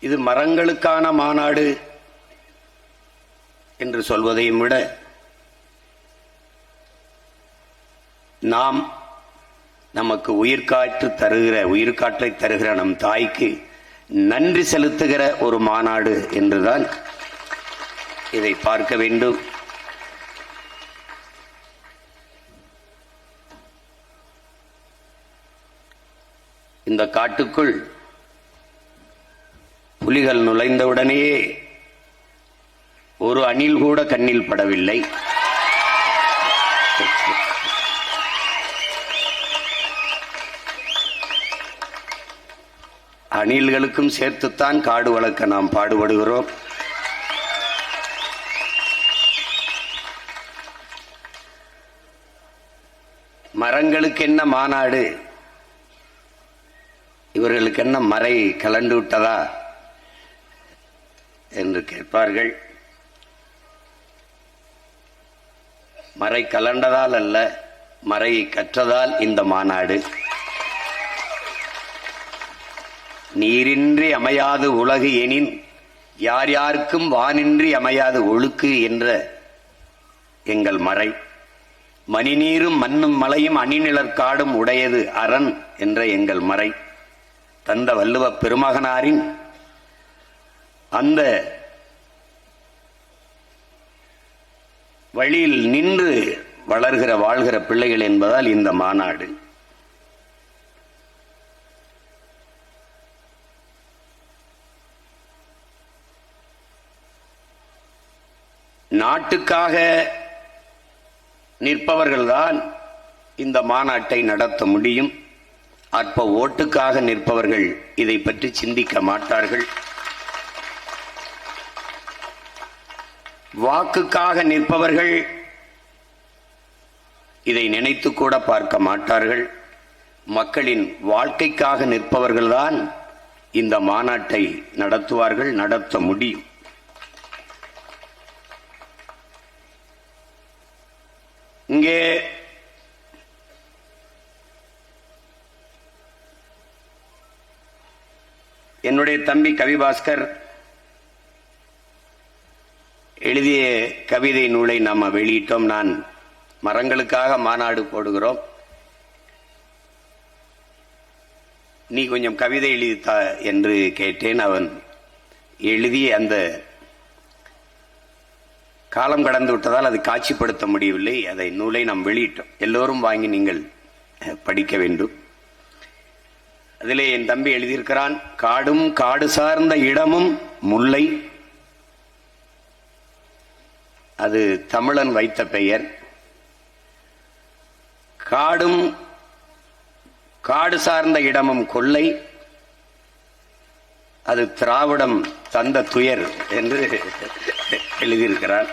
இது மரங்களுக்கான மாநாடு என்று சொல்வதையும் விட நாம் நமக்கு உயிர்காற்று தருகிற உயிர்காற்றை தருகிற நம் தாய்க்கு நன்றி செலுத்துகிற ஒரு மாநாடு என்றுதான் இதை பார்க்க வேண்டும். இந்த காட்டுக்குள் புலிகள் நுழைந்தவுடனேயே ஒரு அணில் கூட கண்ணில் படவில்லை. அணில்களுக்கும் சேர்த்துத்தான் காடு வளர்க்க நாம் பாடுபடுகிறோம். மரங்களுக்கு என்ன மாநாடு? இவர்களுக்கு என்ன மறை கலண்டு விட்டதா? என்று கேட்பார்கள். மறை கலண்டதால் அல்ல மறையை கற்றதால் இந்த மாநாடு. நீரின்றி அமையாது உலகு எனின் யார் யாருக்கும் வானின்றி அமையாது ஒழுக்கு என்ற எங்கள் மறை. மணிநீரும் மண்ணும் மலையும் அணிநிழற்காடும் உடையது அரண் என்ற எங்கள் மறை. தந்த வள்ளுவ பெருமகனாரின் அந்த வழியில் நின்று வளர்கிற வாழ்கிற பிள்ளைகள் என்பதால் இந்த மாநாடு. நாட்டுக்காக நிற்பவர்கள்தான் இந்த மாநாட்டை நடத்த முடியும். அற்ப ஓட்டுக்காக நிற்பவர்கள் இதை பற்றி சிந்திக்க மாட்டார்கள். வாக்குக்காக நிற்பவர்கள் இதை நினைத்து கூட பார்க்க மாட்டார்கள். மக்களின் வாழ்க்கைக்காக நிற்பவர்கள்தான் இந்த மாநாட்டை நடத்துவார்கள் நடத்த முடியும். இங்கே என்னுடைய தம்பி கவிபாஸ்கர் எழுதிய கவிதை நூலை நாம் வெளியிட்டோம். நான் மரங்களுக்காக மாநாடு போடுகிறோம். நீ கொஞ்சம் கவிதை எழுதித்தா என்று கேட்டேன். அவன் எழுதி அந்த காலம் கடந்து விட்டதால் அது காட்சிப்படுத்த முடியவில்லை. அதை நூலை நாம் வெளியிட்டோம். எல்லோரும் வாங்கி நீங்கள் படிக்க வேண்டும். அதிலே என் தம்பி எழுதியிருக்கிறான் காடும் காடு சார்ந்த இடமும் முல்லை அது தமிழன் வைத்த பெயர். காடும் காடு சார்ந்த இடமும் கொள்ளை. அது திராவிடம் தந்த துயர் என்று எழுதியிருக்கிறார்.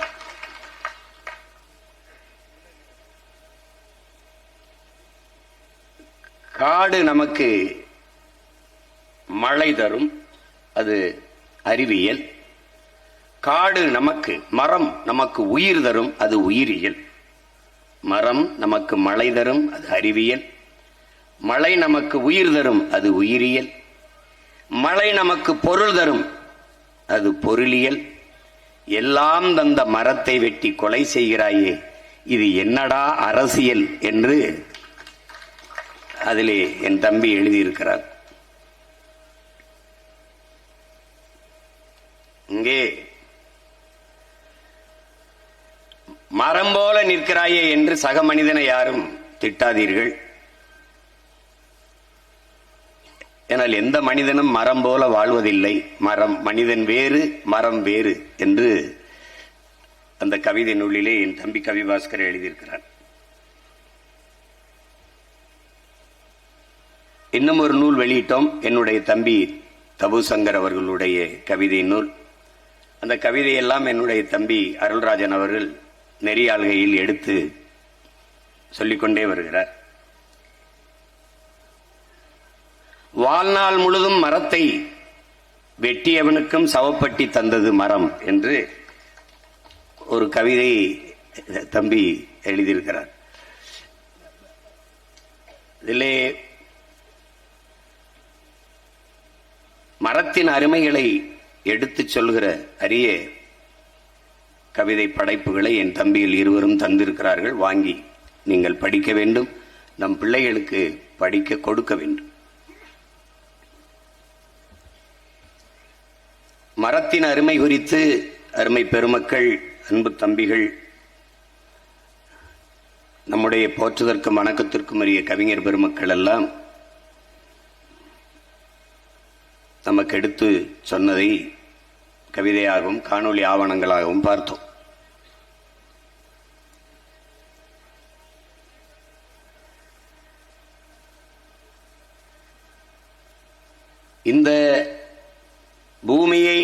காடு நமக்கு மழை தரும். அது அறிவியல். காடு நமக்கு மரம் நமக்கு உயிர் தரும் அது உயிரியல். மரம் நமக்கு மழை தரும் அது அறிவியல். மழை நமக்கு உயிர் தரும் அது உயிரியல். மழை நமக்கு பொருள் தரும் அது பொருளியல். எல்லாம் தந்த மரத்தை வெட்டி கொலை செய்கிறாயே இது என்னடா அரசியல் என்று அதிலே என் தம்பி எழுதியிருக்கிறார் இங்கே மரம் போல நிற்கிறாயே என்று சக மனிதனை யாரும் திட்டாதீர்கள். ஏனால் எந்த மனிதனும் மரம் போல வாழ்வதில்லை. மரம் மனிதன் வேறு மரம் வேறு என்று அந்த கவிதை நூலிலே என் தம்பி கவிபாஸ்கர் எழுதியிருக்கிறார். இன்னும் ஒரு நூல் வெளியிட்டோம் என்னுடைய தம்பி தபுசங்கர் அவர்களுடைய கவிதை நூல். அந்த கவிதையெல்லாம் என்னுடைய தம்பி அருள்ராஜன் அவர்கள் நெறியாள்கையில் எடுத்து சொல்லிக்கொண்டே வருகிறார். வாழ்நாள் முழுதும் மரத்தை வெட்டியவனுக்கும் சவப்பட்டி தந்தது மரம் என்று ஒரு கவிதை தம்பி எழுதியிருக்கிறார். இதிலே மரத்தின் அருமைகளை எடுத்துச் சொல்கிற அரிய கவிதை படைப்புகளை என் தம்பியில் இருவரும் தந்திருக்கிறார்கள். வாங்கி நீங்கள் படிக்க வேண்டும். நம் பிள்ளைகளுக்கு படிக்க கொடுக்க வேண்டும். மரத்தின் அருமை குறித்து அருமை பெருமக்கள் அன்பு தம்பிகள் நம்முடைய போற்றுதற்கும் வணக்கத்திற்கும் உரிய கவிஞர் பெருமக்கள் எல்லாம் நமக்கு எடுத்து சொன்னதை கவிதையாகவும் காணொளி ஆவணங்களாகவும் பார்த்தோம். இந்த பூமியை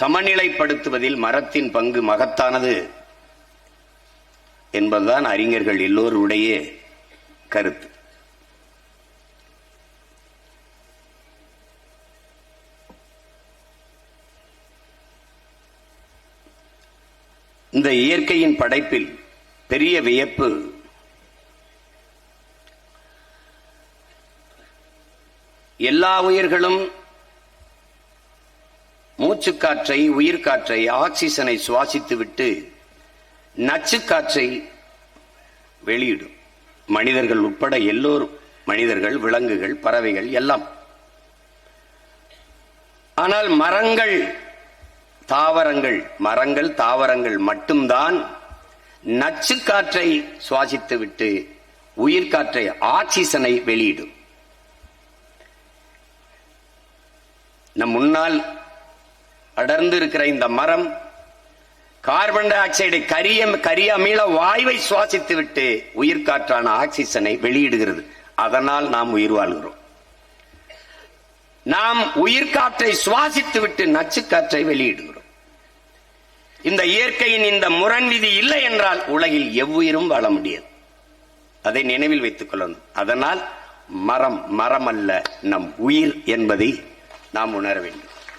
சமநிலைப்படுத்துவதில் மரத்தின் பங்கு மகத்தானது என்பதுதான் அறிஞர்கள் எல்லோருடைய கருத்து. இந்த இயற்கையின் படைப்பில் பெரிய வியப்பு. எல்லா உயிர்களும் மூச்சுக்காற்றை உயிர்காற்றை ஆக்சிஜனை சுவாசித்துவிட்டு நச்சுக்காற்றை வெளியிடும். மனிதர்கள் உட்பட எல்லோரும் மனிதர்கள் விலங்குகள் பறவைகள் எல்லாம். ஆனால் மரங்கள் தாவரங்கள் மரங்கள் தாவரங்கள் மட்டும்தான் நச்சுக்காற்றை சுவாசித்துவிட்டு உயிர்காற்றை ஆக்சிஜனை வெளியிடும். நம் முன்னால் அடர்ந்து இருக்கிற இந்த மரம் கார்பன் டை ஆக்சைடை கரிய கரிய அமில வாயுவை சுவாசித்து விட்டு உயிர்காற்றான ஆக்சிஜனை வெளியிடுகிறது. அதனால் நாம் உயிர் வாழ்கிறோம். நாம் உயிர்காற்றை சுவாசித்து விட்டு நச்சு காற்றை வெளியிடுகிறோம். இந்த இயற்கையின் இந்த முரண் விதி இல்லை என்றால் உலகில் எவ்வுயிரும் வாழ முடியாது. அதை நினைவில் வைத்துக் கொள்ளணும். அதனால் மரம் மரம் அல்ல நம் உயிர் என்பதை நாம் உணர வேண்டும்.